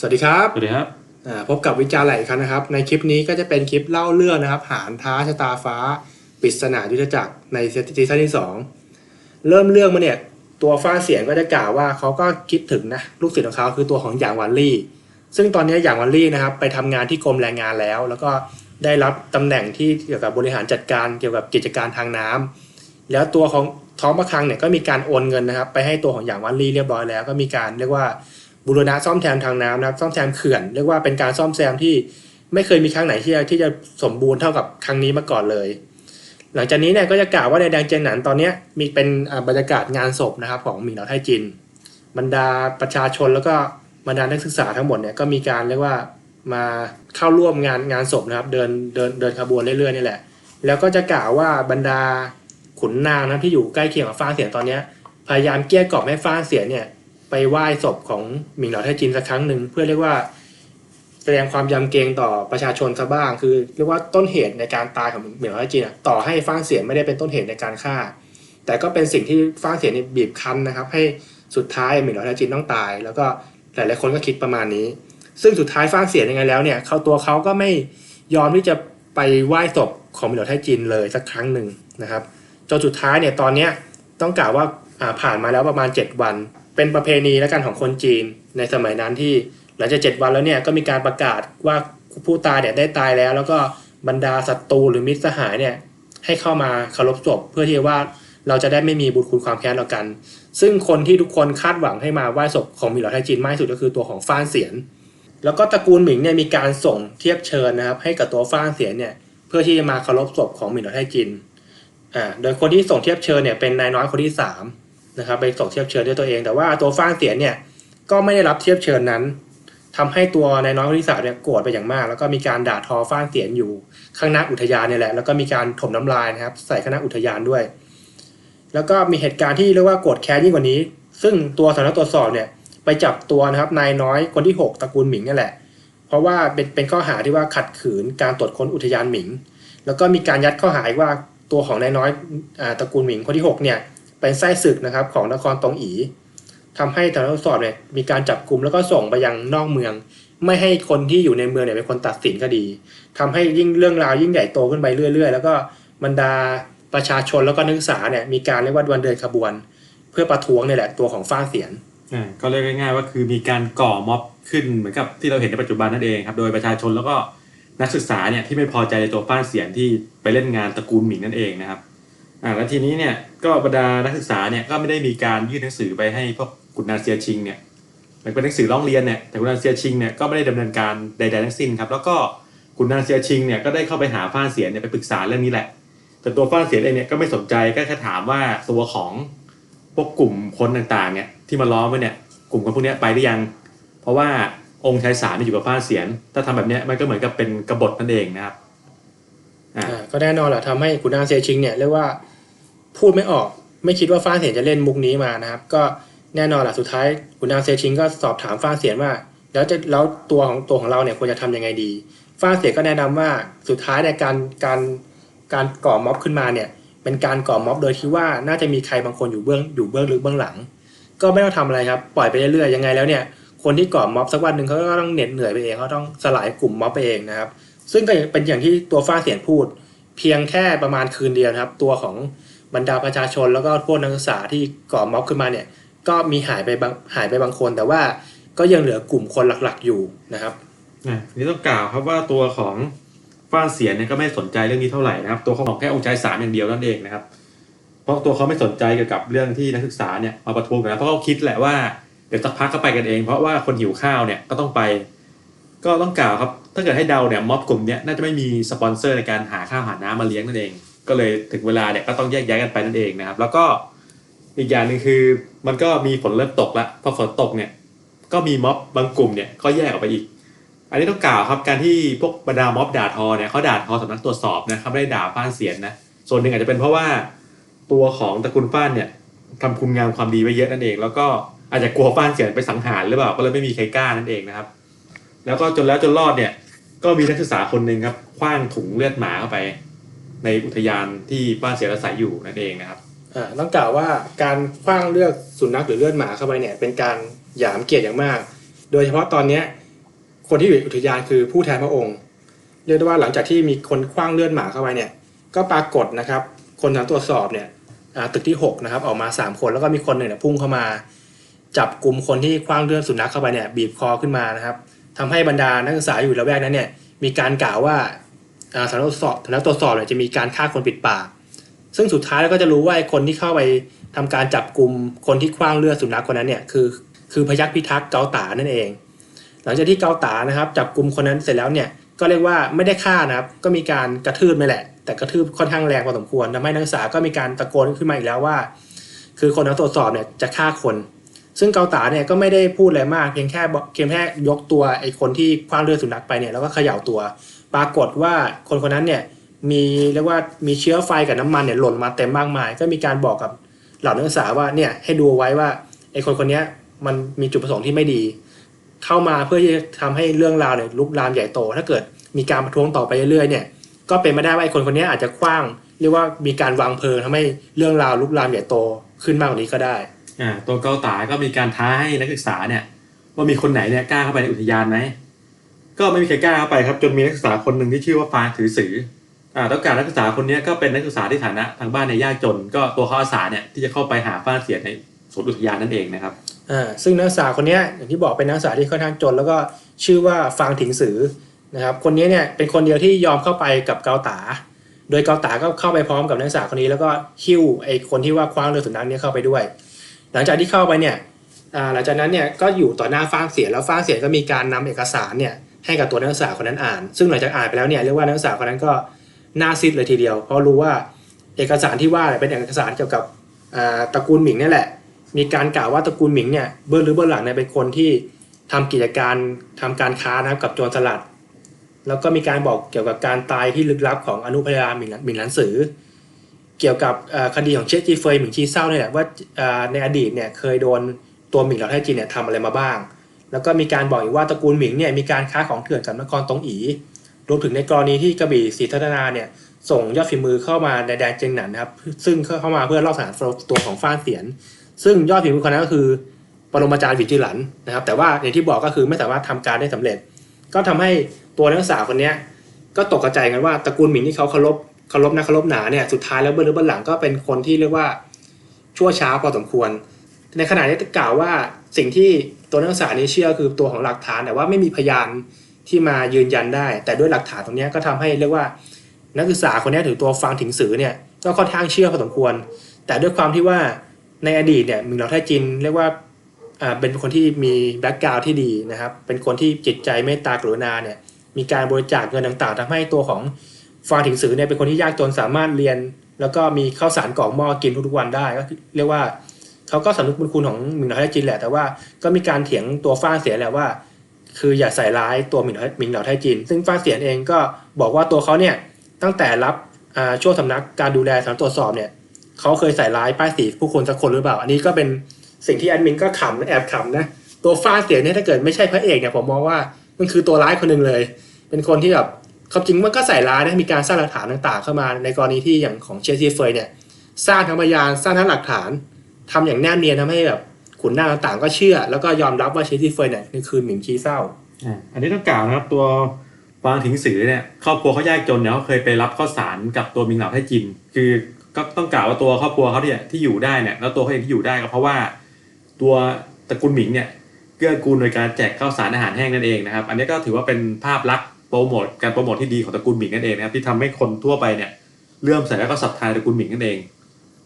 สวัสดีครับ สวัสดีครับอ่าพบกับวิจารณ์ไหลอีกครั้งนะครับ ในคลิปนี้ก็จะเป็นคลิปเล่าเรื่องนะครับ หารท้าชะตาฟ้าปริศนายุทธจักรในซีซั่นที่สองเริ่มเรื่องมาเนี่ยตัวฟ้าเสียงก็จะกล่าวว่าเขาก็คิดถึงนะลูกศิษย์ของเขาคือตัวของหยางวันลี่ ซึ่งตอนนี้หยางวันลี่นะครับไปทำงานที่กรมแรงงานแล้ว แล้วก็ได้รับตำแหน่งที่เกี่ยวกับบริหารจัดการเกี่ยวกับกิจการทางน้ำแล้วตัวของท้องประคังเนี่ยก็มีการโอนเงินนะครับ ไปให้ตัวของหยางวันลี่เรียบร้อยแล้ว ก็มีการเรียกว่า บูรณะซ่อมแซมทางน้ำนะครับซ่อมแซมเขื่อนเรียกว่าเป็นการซ่อมแซมที่ไม่เคยมีครั้งไหนที่จะที่จะสมบูรณ์เท่ากับครั้งนี้มาก่อนเลย หลังจากนี้เนี่ยก็จะกล่าวว่าในแดงเจียงหนันตอนนี้มีเป็นบรรยากาศงานศพนะครับของหมิงเหลาไทจิน บรรดาประชาชนแล้วก็บรรดานักศึกษาทั้งหมดเนี่ยก็มีการเรียกว่ามาเข้าร่วมงานงานศพนะครับ เดินเดินเดินขบวนเรื่อยๆนี่แหละ แล้วก็จะกล่าวว่าบรรดาขุนนางนะที่อยู่ใกล้เคียงกับฟ้าเสียนตอนนี้พยายามเกลี้ยกล่อมให้ฟ้าเสียนเนี่ย ไปไหว้ศพของหมิงเหลาไทจินสักครั้งหนึ่งเพื่อเรียกว่า แสดงความยำเกรงต่อประชาชนซะบ้าง คือ เรียกว่าต้นเหตุในการตายของหมิงเหลาไทจินต่อให้ฟ้างเสียนไม่ได้เป็นต้นเหตุในการฆ่า แต่ก็เป็นสิ่งที่ฟ้างเสียนี่บีบคั้นนะครับ ให้สุดท้ายหมิงเหลาไทจินต้องตาย แล้วก็หลายๆคนก็คิดประมาณนี้ ซึ่งสุดท้ายฟ้างเสียนยังไงแล้วเนี่ยเขาตัวเขาก็ไม่ยอมที่จะไปไหว้ศพของหมิงเหลาไทจินเลยสักครั้งหนึ่งนะครับจนสุดท้ายเนี่ยตอนเนี้ยต้องกล่าวว่าอ่าผ่านมาแล้วประมาณ 7 วัน เป็นประเพณีและกันของคนจีนในสมัยนั้นที่หลังจากเจ็ดวันแล้วเนี่ยก็มีการประกาศว่าผู้ตายเนี่ยได้ตายแล้ว แล้วก็บรรดาศัตรูหรือมิตรสหายเนี่ยให้เข้ามาเคารพศพเพื่อที่ว่าเราจะได้ไม่มีบุญคุณความแค้นต่อกัน ซึ่งคนที่ทุกคนคาดหวังให้มาไหว้ศพของหมิงเหลาไทจีนมากที่สุดก็คือตัวของฟ้านเสียน แล้วก็ตระกูลหมิงเนี่ยมีการส่งเทียบเชิญนะครับให้กับตัวฟ้านเสียนเนี่ยเพื่อที่จะมาเคารพศพของหมิงเหลาไทจีนอ่าโดยคนที่ส่งเทียบเชิญเนี่ยเป็นนายน้อยคนที่สาม นะครับไปส่งเทียบเชิญด้วยตัวเอง แต่ว่าตัวฟ้างเสียนเนี่ยก็ไม่ได้รับเทียบเชิญนั้นทำให้ตัวนายน้อยคนที่สามเนี่ยโกรธไปอย่างมาก แล้วก็มีการด่าทอฟ้างเสียนอยู่ข้างหน้าอุทยานเนี่ยแหละแล้วก็มีการถมน้ำลายนะครับ ใส่ข้างหน้าอุทยานด้วย แล้วก็มีเหตุการณ์ที่เรียกว่าโกรธแค้นยิ่งกว่านี้ ซึ่งตัวสำนักตรวจสอบเนี่ยไปจับตัวนะครับนายน้อยคนที่หกตระกูลหมิงนี่แหละ เพราะว่าเป็นเป็นข้อหาที่ว่าขัดขืนการตรวจค้นอุทยานหมิง แล้วก็มีการยัดข้อหาอีกว่าตัวของนายน้อยอ่าตระกูลหมิงคนที่หกเนี่ย เป็นไส้ศึกนะครับของนครตองอีทำให้ทางตรวจสอบเนี่ยมีการจับกลุ่มแล้วก็ส่งไปยังนอกเมือง ไม่ให้คนที่อยู่ในเมืองเนี่ยเป็นคนตัดสินคดีทำให้ยิ่งเรื่องราวยิ่งใหญ่โตขึ้นไปเรื่อยๆ แล้วก็บรรดาประชาชนแล้วก็นักศึกษาเนี่ยมีการเรียกว่าวันเดินขบวน เพื่อประท้วงเนี่ยแหละตัวของฟ้าเสียนอ่าก็เรียกง่ายๆว่าคือมีการก่อม็อบขึ้นเหมือนกับที่เราเห็นในปัจจุบันนั่นเองครับ โดยประชาชนแล้วก็นักศึกษาเนี่ยที่ไม่พอใจในตัวฟ้าเสียนที่ไปเล่นงานตระกูลหมิงนั่นเองนะครับ อ่าแล้วทีนี้เนี่ยก็บรรดานักศึกษาเนี่ยก็ไม่ได้มีการยื่นหนังสือไปให้พวกกุนนาเซียชิงเนี่ยมันเป็นหนังสือร้องเรียนเนี่ยแต่กุนนาเซียชิงเนี่ยก็ไม่ได้ดำเนินการใดๆทั้งสิ้นครับแล้วก็กุนนาเซียชิงเนี่ยก็ได้เข้าไปหาฟ้านเสียนเนี่ยไปปรึกษาเรื่องนี้แหละ แต่ตัวฟ้านเสียนเองเนี่ยก็ไม่สนใจก็แค่ถามว่าตัวของพวกกลุ่มคนต่างๆเนี่ยที่มาล้อมไว้เนี่ยกลุ่มคนพวกนี้ไปหรือยัง เพราะว่าองค์ชายสารเนี่ยอยู่กับฟ้านเสียน ถ้าทำแบบเนี้ยมันก็เหมือนกับเป็นกบฏนั่นเองนะครับ อ่าก็แน่นอนแหละทำให้ขุนนางเซชิงเนี่ยเรียกว่าพูดไม่ออก ไม่คิดว่าฟ้าเสียนจะเล่นมุกนี้มานะครับ ก็แน่นอนแหละสุดท้ายขุนนางเซชิงก็สอบถามฟ้าเสียนว่า แล้วจะแล้วตัวของตัวของเราเนี่ยควรจะทำยังไงดีฟ้าเสียก็แนะนำว่าสุดท้ายในการการการก่อม็อบขึ้นมาเนี่ย เป็นการก่อม็อบโดยที่ว่าน่าจะมีใครบางคนอยู่เบื้องอยู่เบื้องลึกเบื้องหลัง ก็ไม่ต้องทำอะไรครับ ปล่อยไปเรื่อยๆยังไงแล้วเนี่ยคนที่ก่อม็อบสักวันหนึ่งเขาก็ต้องเหน็ดเหนื่อยไปเองเขาต้องสลายกลุ่มม็อบไปเองนะครับ ซึ่งก็เป็นอย่างที่ตัวฟ้าเสียนพูด เพียงแค่ประมาณคืนเดียวครับ ตัวของบรรดาประชาชนแล้วก็พวกนักศึกษาที่ก่อม็อบขึ้นมาเนี่ย ก็มีหายไปบางหายไปบางคน แต่ว่าก็ยังเหลือกลุ่มคนหลักๆอยู่นะครับนี้ต้องกล่าวครับว่าตัวของฟ้าเสียนเนี่ยก็ไม่สนใจเรื่องนี้เท่าไหร่นะครับ ตัวเขาบอกแค่องค์ชายสามอย่างเดียวนั่นเองนะครับ เพราะตัวเขาไม่สนใจเกี่ยวกับเรื่องที่นักศึกษาเนี่ยมาประท้วงกันนะเพราะเขาคิดแหละว่าเดี๋ยวสักพักก็ไปกันเอง เพราะว่าคนหิวข้าวเนี่ยก็ต้องไป ก็ต้องกล่าวครับ ถ้าเกิดให้เดาเนี่ยม็อบกลุ่มเนี้ยน่าจะไม่มีสปอนเซอร์ในการหาข้าวหาน้ำมาเลี้ยงนั่นเอง ก็เลยถึงเวลาเนี่ยก็ต้องแยกย้ายกันไปนั่นเองนะครับ แล้วก็อีกอย่างหนึ่งคือมันก็มีฝนเริ่มตกละพอฝนตกเนี่ยก็มีม็อบบางกลุ่มเนี่ยก็แยกออกไปอีก อันนี้ต้องกล่าวครับการที่พวกบรรดาม็อบด่าทอเนี่ยเขาด่าทอสำนักตรวจสอบนะครับไม่ได้ด่าฟ้านเสียนนะส่วนหนึ่งอาจจะเป็นเพราะว่าตัวของตระกูลฟ้านเนี่ยทำคุณงามความดีไว้เยอะนั่นเอง แล้วก็อาจจะกลัวฟ้านเสียนไปสังหารหรือเปล่าก็เลยไม่มีใครกล้านั่นเองนะครับ แล้วก็จนแล้วจนรอดเนี่ย ก็มีนักศึกษาคนหนึ่งครับคว้างถุงเลือดหมาเข้าไป ในอุทยานที่บ้านเสียอายอยู่นั่นเองนะครับอ่าต้องกล่าวว่าการคว้างเลือดสุนัขหรือเลือดหมาเข้าไปเนี่ย เป็นการหยามเกียรติอย่างมาก โดยเฉพาะตอนเนี้ยคนที่อยู่อุทยานคือผู้แทนพระองค์ เรียกได้ว่าหลังจากที่มีคนคว้างเลือดหมาเข้าไปเนี่ย ก็ปรากฏนะครับ คนทำตรวจสอบเนี่ยตึกที่6นะครับออกมา 3 คนแล้วก็มีคนหนึ่งเนี่ยพุ่งเข้ามา จับกลุ่มคนที่คว้างเลือดสุนัขเข้าไปเนี่ยบีบคอขึ้นมานะครับ ทำให้บรรดานักศึกษาอยู่ละแวกนั้นเนี่ยมีการกล่าวว่าอ่าสำนักตรวจสอบสำนักตรวจสอบเนี่ยจะมีการฆ่าคนปิดปาก ซึ่งสุดท้ายแล้วก็จะรู้ว่าคนที่เข้าไปทำการจับกลุ่มคนที่คว้างเลือดสุนัขคนนั้นเนี่ยคือคือพยัคฆ์พิทักษ์เกาตานั่นเอง หลังจากที่เกาตานะครับจับกลุ่มคนนั้นเสร็จแล้วเนี่ยก็เรียกว่าไม่ได้ฆ่านะครับ ก็มีการกระทืบไปแหละ แต่กระทืบค่อนข้างแรงพอสมควรทำให้นักศึกษาก็มีการตะโกนขึ้นมาอีกแล้วว่า คือคนนักตรวจสอบเนี่ยจะฆ่าคน ซึ่งเกาตาเนี่ยก็ไม่ได้พูดอะไรมากเพียงแค่เพียงแค่ยกตัวไอ้คนที่คว้างเลือดสุนัขไปเนี่ยแล้วก็เขย่าตัว ปรากฏว่าคนคนนั้นเนี่ยมีเรียกว่ามีเชื้อไฟกับน้ำมันเนี่ยหล่นมาเต็มมากมาย ก็มีการบอกกับเหล่านักศึกษาว่าเนี่ยให้ดูไว้ว่าไอ้คนคนนี้มันมีจุดประสงค์ที่ไม่ดี เข้ามาเพื่อที่จะทำให้เรื่องราวเนี่ยลุกลามใหญ่โต ถ้าเกิดมีการประท้วงต่อไปเรื่อยๆเนี่ยก็เป็นไม่ได้ว่าไอ้คนคนนี้อาจจะคว้าง เรียกว่ามีการวางเพลิงทำให้เรื่องราวลุกลามใหญ่โตขึ้นมากกว่านี้ก็ได้ อ่าตัวเกาตาก็มีการท้าให้นักศึกษาเนี่ย ว่ามีคนไหนเนี่ยกล้าเข้าไปในอุทยานไหมก็ไม่มีใครกล้าเข้าไปครับจนมีนักศึกษาคนหนึ่งที่ชื่อว่าฟางถือสืออ่าต้องการนักศึกษาคนนี้ก็เป็นนักศึกษาที่ฐานะทางบ้านในยากจน ก็ตัวเขาอาสาเนี่ยที่จะเข้าไปหาฟ้าเสียในสวนอุทยานนั่นเองนะครับอ่าซึ่งนักศึกษาคนนี้อย่างที่บอกเป็นนักศึกษาที่ค่อนข้างจน แล้วก็ชื่อว่าฟางถิงสือนะครับคนนี้เนี่ยเป็นคนเดียวที่ยอมเข้าไปกับเกาตา โดยเกาตาก็เข้าไปพร้อมกับนักศึกษาคนนี้แล้วก็หิ้วไอ้คนที่ว่าคว้างเรือสุนัขเนี่ยเข้าไปด้วย หลังจากที่เข้าไปเนี่ยหลังจากนั้นเนี่ยก็อยู่ต่อหน้าฟ้างเสียแล้วฟ้างเสียก็มีการนำเอกสารเนี่ยให้กับตัวนักศึกษาคนนั้นอ่าน ซึ่งหลังจากอ่านไปแล้วเนี่ยเรียกว่านักศึกษาคนนั้นก็น้าซิดเลยทีเดียว เพราะรู้ว่าเอกสารที่ว่าเป็นเอกสารเกี่ยวกับตระกูลหมิงนี่แหละ มีการกล่าวว่าตระกูลหมิงเนี่ยเบื้องหรือเบื้องหลังเนี่ยเป็นคนที่ทำกิจการทำการค้านะครับกับโจรสลัด แล้วก็มีการบอกเกี่ยวกับการตายที่ลึกลับของอนุพยาหมิงหมิงหลันสือ เกี่ยวกับคดีของเชจีเฟยหมิงชีเศร้าเนี่ยแหละว่าในอดีตเนี่ยเคยโดนตัวหมิงเหล่าไทจีเนี่ยทำอะไรมาบ้าง แล้วก็มีการบอกอีกว่าตระกูลหมิงเนี่ยมีการค้าของเถื่อนกับนครตงอีรวมถึงในกรณีที่กระบี่ศรีทัตนาเนี่ยส่งยอดฝีมือเข้ามาในแดนเจียงหนันนะครับ ซึ่งเข้ามาเพื่อลอบสังหารตัวของฟ้านเสียน ซึ่งยอดฝีมือคนนั้นก็คือปรมาจารย์หวิจิหลันนะครับ แต่ว่าอย่างที่บอกก็คือไม่สามารถทำการได้สำเร็จ ก็ทำให้ตัวนักศึกษาคนนี้ก็ตกกระจกันว่าตระกูลหมิงที่เขาเคารพ เคารพนะเคารพหนาเนี่ยสุดท้ายแล้วเบื้องลึกเบื้องหลังก็เป็นคนที่เรียกว่าชั่วช้าพอสมควร ในขณะนี้กล่าวว่าสิ่งที่ตัวนักศึกษานี้เชื่อคือตัวของหลักฐานแต่ว่าไม่มีพยานที่มายืนยันได้ แต่ด้วยหลักฐานตรงนี้ก็ทำให้เรียกว่า นักศึกษาคนนี้ถือตัวฟังถึงสือเนี่ยก็ค่อนข้างเชื่อพอสมควร แต่ด้วยความที่ว่าในอดีตเนี่ยมิงเหลาไทจินเรียกว่าเป็นคนที่มีแบ็กกราวด์ที่ดีนะครับ เป็นคนที่จิตใจเมตตากรุณาเนี่ยมีการบริจาคเงินต่างๆทำให้ตัวของ ฟางถิงสือเนี่ยเป็นคนที่ยากจนสามารถเรียน แล้วก็มีข้าวสารกล่องหม้อกินทุกๆวันได้ก็เรียกว่าเขาก็สำนึกบุญคุณของหมิงเหลาไทจินแหละ แต่ว่าก็มีการเถียงตัวฟ้าเสียแหละว่า คืออย่าใส่ร้ายตัวหมิงเหลาหมิงเหลาไทจินซึ่งฟ้าเสียนเองก็บอกว่าตัวเขาเนี่ยตั้งแต่รับช่วงสำนักการดูแลสำนักตรวจสอบเนี่ยเขาเคยใส่ร้ายป้ายสีผู้คนสักคนหรือเปล่า อันนี้ก็เป็นสิ่งที่แอดมินก็ขำแอบขำนะตัวฟ้าเสียนเนี่ยถ้าเกิดไม่ใช่พระเอกเนี่ยผมมองว่ามันคือตัวร้ายคนหนึ่งเลย เป็นคนที่แบบ ความจริงมันก็ใส่ร้ายนะมีการสร้างหลักฐานต่างๆ เข้ามาในกรณีที่อย่างของเชสซีเฟยเนี่ยสร้างทั้งพยานสร้างทั้งหลักฐานทำอย่างแนบเนียนทำให้แบบขุนนางต่างๆ ก็เชื่อ แล้วก็ยอมรับว่าเชสซีเฟยเนี่ยคือหมิงชีเศร้าอ่าอันนี้ต้องกล่าวนะครับตัวฟางถิงสือเนี่ยครอบครัวเขายากจนเนี่ยเขาเคยไปรับข้าวสารกับตัวมิงเหลาไทจิน คือก็ต้องกล่าวว่าตัวครอบครัวเขาเนี่ยที่อยู่ได้เนี่ยแล้วตัวเขาเองที่อยู่ได้ก็เพราะว่า ตัวตระกูลหมิงเนี่ยเกื้อกูลโดยการแจกข้าวสารอาหารแห้งนั่นเองนะครับ อันนี้ก็ถือว่าเป็นภาพลักษณ์ โปรโมทการโปรโมทที่ดีของตระกูลหมิงนั่นเองนะครับที่ทำให้คนทั่วไปเนี่ยเลื่อมใสแล้วก็ศรัทธาตระกูลหมิงนั่นเอง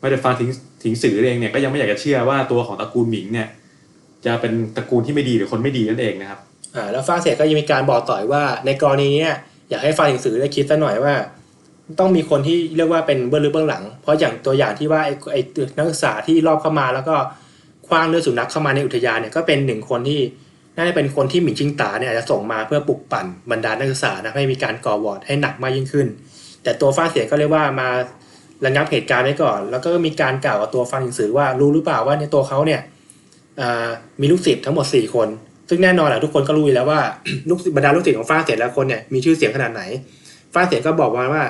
ไม่ได้ฟังถิงถิงสื่อเองเนี่ยก็ยังไม่อยากจะเชื่อว่าตัวของตระกูลหมิงเนี่ยจะเป็นตระกูลที่ไม่ดีหรือคนไม่ดีนั่นเองนะครับอ่าแล้วฟางเสียก็ยังมีการบอกต่อยว่า ในกรณีเนี้ยอยากให้ฟังหนังสื่อได้คิดซะหน่อยว่า ต้องมีคนที่เรียกว่าเป็นเบื้องลึกเบื้องหลัง เพราะอย่างตัวอย่างที่ว่าไอ้ไอ้นักศึกษาที่รอบเข้ามาแล้วก็คว้างเลือดสุนัขเข้ามาในอุทยานเนี่ยก็เป็นหนึ่งคนที่ น่าจะเป็นคนที่หมิงชิงตาเนี่ยอาจจะส่งมาเพื่อปลุกปั่นบรรดานักศึกษานะให้มีการก่อวอร์ดให้หนักมากยิ่งขึ้น แต่ตัวฟ้าเสียก็เรียกว่ามาระงับเหตุการณ์ไว้ก่อน แล้วก็มีการกล่าวกับตัวฟังหนังสือว่ารู้หรือเปล่าว่าในตัวเขาเนี่ยมีลูกศิษย์ทั้งหมด 4 คน ซึ่งแน่นอนแหละทุกคนก็รู้อยู่แล้วว่าลูกบรรดาลูกศิษย์ของฟ้าเสียแต่ละคนเนี่ยมีชื่อเสียงขนาดไหน ฟ้าเสียก็บอกมาว่า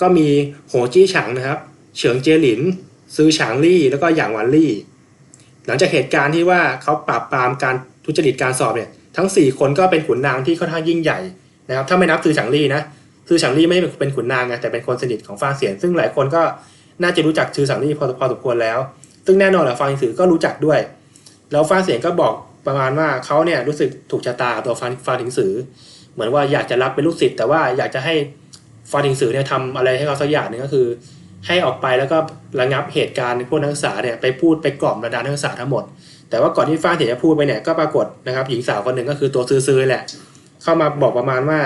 ก็มีโหจี้ฉางนะครับ เฉิงเจหลินซื้อฉางลี่แล้วก็หยางหวันลี่ หลังจากเหตุการณ์ที่ว่าเขาปราบปรามการ ทุจริตการสอบเนี่ยทั้ง 4 คนก็เป็นขุนนางที่ค่อนข้างยิ่งใหญ่นะครับถ้าไม่นับซือฉางลี่นะซือฉางลี่ไม่เป็นขุนนางไงแต่เป็นคนสนิทของฟางเสียน ซึ่งหลายคนก็น่าจะรู้จักซือฉางลี่พอพอสมควรแล้ว ซึ่งแน่นอนแหละฟางสือก็รู้จักด้วย แล้วฟางเสียนก็บอกประมาณว่าเขาเนี่ยรู้สึกถูกชะตาตัวฟางฟางถิงสือ เหมือนว่าอยากจะรับเป็นลูกศิษย์แต่ว่าอยากจะให้ฟางถิงสือเนี่ยทำอะไรให้เขาสักอย่างหนึ่งก็คือ ให้ออกไปแล้วก็ระงับเหตุการณ์พวกนักศึกษาเนี่ยไปพูดไปกล่อมบรรดานักศึกษาทั้งหมด แต่ว่าก่อนที่ฟ้าเถียจะพูดไปเนี่ยก็ปรากฏนะครับหญิงสาวคนหนึ่งก็คือตัวซื้อๆแหละ เข้ามาบอกประมาณว่า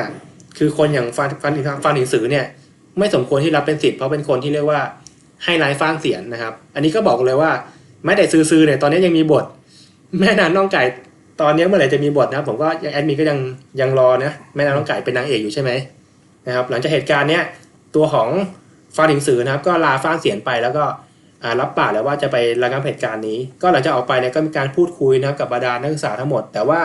คือคนอย่างฟานฟานฟานถิงสือเนี่ยไม่สมควรที่รับเป็นสิทธิ์เพราะเป็นคนที่เรียกว่าให้ร้ายฟ้างเสียนนะครับ อันนี้ก็บอกเลยว่าแม้แต่ซื้อๆเนี่ยตอนนี้ยังมีบท แม่นางน้องไก่ตอนนี้เมื่อไหร่จะมีบทนะผมก็ยังแอดมินก็ยังยังรอนะแม่นางน้องไก่เป็นนางเอกอยู่ใช่ไหมนะครับหลังจากเหตุการณ์เนี้ยตัวของ ฟานถิงสือนะครับ ก็ลาฟ้าเสียนไปแล้วก็รับปากแล้วว่าจะไประงับเหตุการณ์นี้ ก็หลังจากออกไปเนี่ยก็มีการพูดคุยนะครับกับบรรดานักศึกษาทั้งหมด แต่ว่า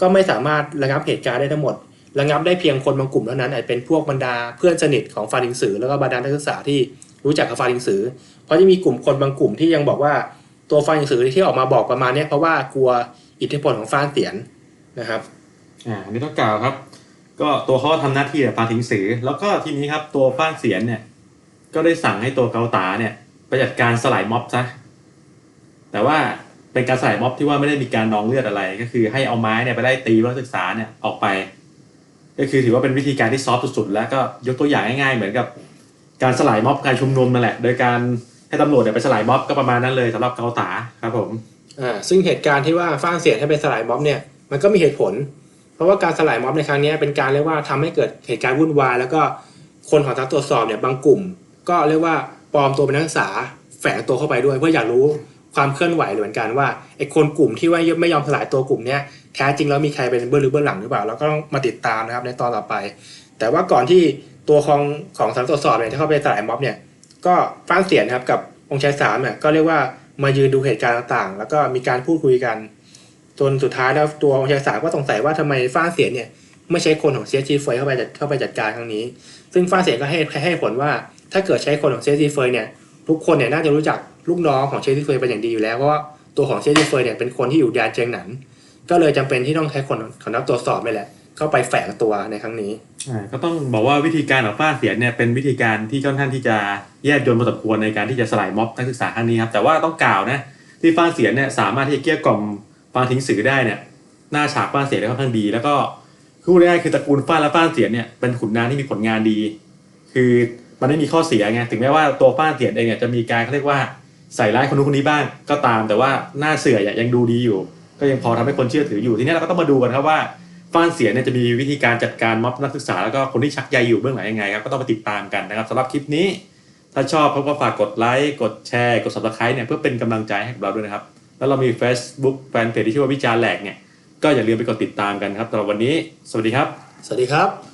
ก็ไม่สามารถระงับเหตุการณ์ได้ทั้งหมด ระงับได้เพียงคนบางกลุ่มเท่านั้นอาจเป็นพวกบรรดาเพื่อนสนิทของฟาดิงสือ แล้วก็บรรดานักศึกษาที่รู้จักกับฟาดิงสือ เพราะจะมีกลุ่มคนบางกลุ่มที่ยังบอกว่าตัวฟาดิงสือที่ออกมาบอกประมาณนี้เพราะว่ากลัวอิทธิพลของฟ้าเตียนนะครับอ่าอันนี้ต้องกล่าวครับ ก็ตัวเขาทำหน้าที่แบบฟาถิงสือ แล้วก็ทีนี้ครับตัวฟ้าเสียนเนี่ย ก็ได้สั่งให้ตัวเกาตาเนี่ยไปจัดการสลายม็อบซะแต่ว่าเป็นการสลายม็อบที่ว่าไม่ได้มีการนองเลือดอะไร ก็คือให้เอาไม้เนี่ยไปไล่ตีนักศึกษาเนี่ยออกไป ก็คือถือว่าเป็นวิธีการที่ซอฟต์สุดๆแล้วก็ยกตัวอย่างง่ายๆ เหมือนกับ การสลายม็อบการชุมนุมนั่นแหละ โดยการให้ตำรวจเนี่ยไปสลายม็อบก็ประมาณนั้นเลยสำหรับเกาตาครับผมอ่าซึ่งเหตุการณ์ที่ว่าฟ้างเสียนให้ไปสลายม็อบเนี่ยมันก็มีเหตุผล เพราะว่าการสลายม็อบในครั้งนี้เป็นการเรียกว่าทำให้เกิดเหตุการณ์วุ่นวายแล้วก็คนของทางตรวจสอบเนี่ยบางกลุ่ม ก็เรียกว่าปลอมตัวเป็นนักศึกษาแฝงตัวเข้าไปด้วยเพื่ออยากรู้ความเคลื่อนไหวเหมือนกันว่าไอ้คนกลุ่มที่ว่าไม่ยอมสลายตัวกลุ่มเนี้ยแท้จริงแล้วมีใครเป็นเบื้องหรือเบื้องหลังหรือเปล่าเราก็ต้องมาติดตามนะครับในตอนต่อไป แต่ว่าก่อนที่ตัวของของสารตรวจสอบเนี่ยที่เข้าไปสลายม็อบเนี่ยก็ฟ้างเสียนนะครับกับองค์ชายสามเนี่ยก็เรียกว่ามายืนดูเหตุการณ์ต่างๆ แล้วก็มีการพูดคุยกัน จนสุดท้ายแล้วตัวองค์ชายสามก็สงสัยว่าทำไมฟ้าเสียนเนี่ยไม่ใช้คนของเซียจีเฟยเข้าไปจัดเข้าไปจัดการครั้งนี้ ซึ่งฟ้าเสียนก็ให้ให้ผลว่า ถ้าเกิดใช้คนของเซซีเฟยเนี่ยทุกคนเนี่ยน่าจะรู้จักลูกน้องของเซซีเฟยเป็นอย่างดีอยู่แล้วเพราะว่าตัวของเซซีเฟยเนี่ยเป็นคนที่อยู่แดนเจียงหนันก็เลยจำเป็นที่ต้องใช้คนของนักตรวจสอบนี่แหละ เข้าไปแฝงตัวในครั้งนี้อ่าก็ต้องบอกว่าวิธีการของฟ้าเสียนเนี่ยเป็นวิธีการที่ค่อนข้างที่จะแยบยลพอสมควรในการที่จะสลายม็อบนักศึกษาครั้งนี้ครับแต่ว่าต้องกล่าวนะที่ฟ้าเสียนเนี่ยสามารถที่จะเกลี้ยกล่อมฟางทิ้งสื่อได้เนี่ยหน้าฉากฟ้าเสียนได้ค่อนข้างดี แล้วก็คือพูดง่ายคือตระกูลฟ้าและฟ้าเสียนเนี่ยเป็นขุนนางที่มีผลงานดี คือ มันไม่มีข้อเสียไงถึงแม้ว่าตัวฟ้าเสียนเองเนี่ยจะมีการเขาเรียกว่าใส่ร้ายคนนู้นคนนี้บ้างก็ตาม แต่ว่าหน้าเสือยังดูดีอยู่ ก็ยังพอทำให้คนเชื่อถืออยู่ทีนี้เราก็ต้องมาดูกันครับว่าฟ้านเสียเนี่ยจะมีวิธีการจัดการม็อบนักศึกษาแล้วก็คนที่ชักใยอยู่เบื้องหลังยังไงครับก็ต้องไปติดตามกันนะครับสำหรับคลิปนี้ ถ้าชอบก็ฝากกดไลค์กดแชร์กด subscribe เนี่ยเพื่อเป็นกำลังใจให้กับเราด้วยนะครับแล้วเรามี Facebook แฟนเพจที่ชื่อว่าวิจารแหลกเนี่ยก็อย่าลืมไปกดติดตามกันครับสำหรับวันนี้ สวัสดีครับ สวัสดีครับ